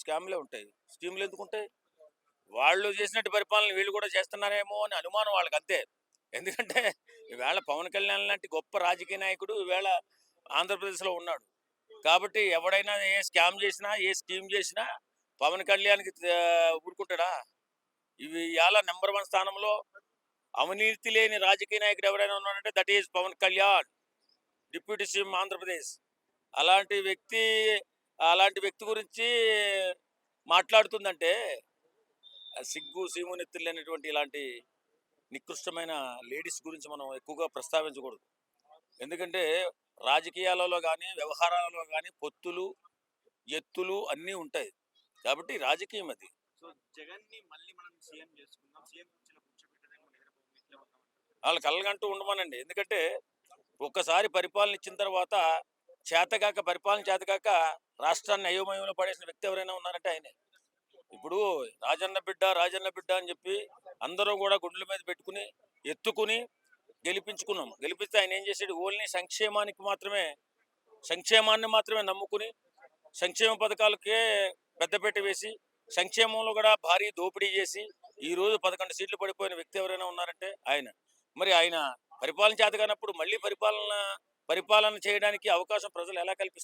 స్కామ్లే ఉంటాయి. స్కీమ్లు ఎందుకు ఉంటాయి? వాళ్ళు చేసినట్టు పరిపాలన వీళ్ళు కూడా చేస్తున్నారేమో అని అనుమానం వాళ్ళకి అంతే ఎందుకంటే ఈవేళ పవన్ కళ్యాణ్ లాంటి గొప్ప రాజకీయ నాయకుడు ఈవేళ ఆంధ్రప్రదేశ్లో ఉన్నాడు. కాబట్టి ఎవడైనా ఏ స్కామ్ చేసినా ఏ స్కీమ్ చేసినా పవన్ కళ్యాణ్కి ఊరుకుంటాడా? ఇవి ఇవాళ నెంబర్ వన్ స్థానంలో అవినీతి లేని రాజకీయ నాయకుడు ఎవరైనా ఉన్నాడంటే that is Pawan Kalyan deputy CM Andhra Pradesh. అలాంటి వ్యక్తి అలాంటి వ్యక్తి గురించి మాట్లాడుతుందంటే సిగ్గు సీము నెత్తులు లేనటువంటి ఇలాంటి నికృష్టమైన లేడీస్ గురించి మనం ఎక్కువగా ప్రస్తావించకూడదు. ఎందుకంటే రాజకీయాలలో కానీ వ్యవహారాలలో కానీ పొత్తులు ఎత్తులు అన్నీ ఉంటాయి. కాబట్టి రాజకీయం అది. వాళ్ళు కళ్ళగంటూ ఉండమనండి. ఎందుకంటే ఒక్కసారి పరిపాలన ఇచ్చిన తర్వాత చేతగాక పరిపాలన చేతగాక రాష్ట్రాన్ని అయోమయంలో పడేసిన వ్యక్తి ఎవరైనా ఉన్నారంటే ఆయనే. ఇప్పుడు రాజన్న బిడ్డ రాజన్న బిడ్డ అని చెప్పి అందరూ కూడా గుండెల మీద పెట్టుకుని ఎత్తుకుని గెలిపించుకున్నాం గెలిపిస్తే ఆయన ఏం చేసాడు ఓన్లీ సంక్షేమానికి మాత్రమే సంక్షేమాన్ని మాత్రమే నమ్ముకుని సంక్షేమ పథకాలకే పెద్దపేట వేసి సంక్షేమంలో కూడా భారీ దోపిడీ చేసి ఈ రోజు పదకొండు సీట్లు పడిపోయిన వ్యక్తి ఎవరైనా ఉన్నారంటే ఆయన. మరి ఆయన పరిపాలన చేత కానప్పుడు మళ్ళీ పరిపాలన పరిపాలన చేయడానికి అవకాశం ప్రజలు ఎలా కల్పిస్తారు?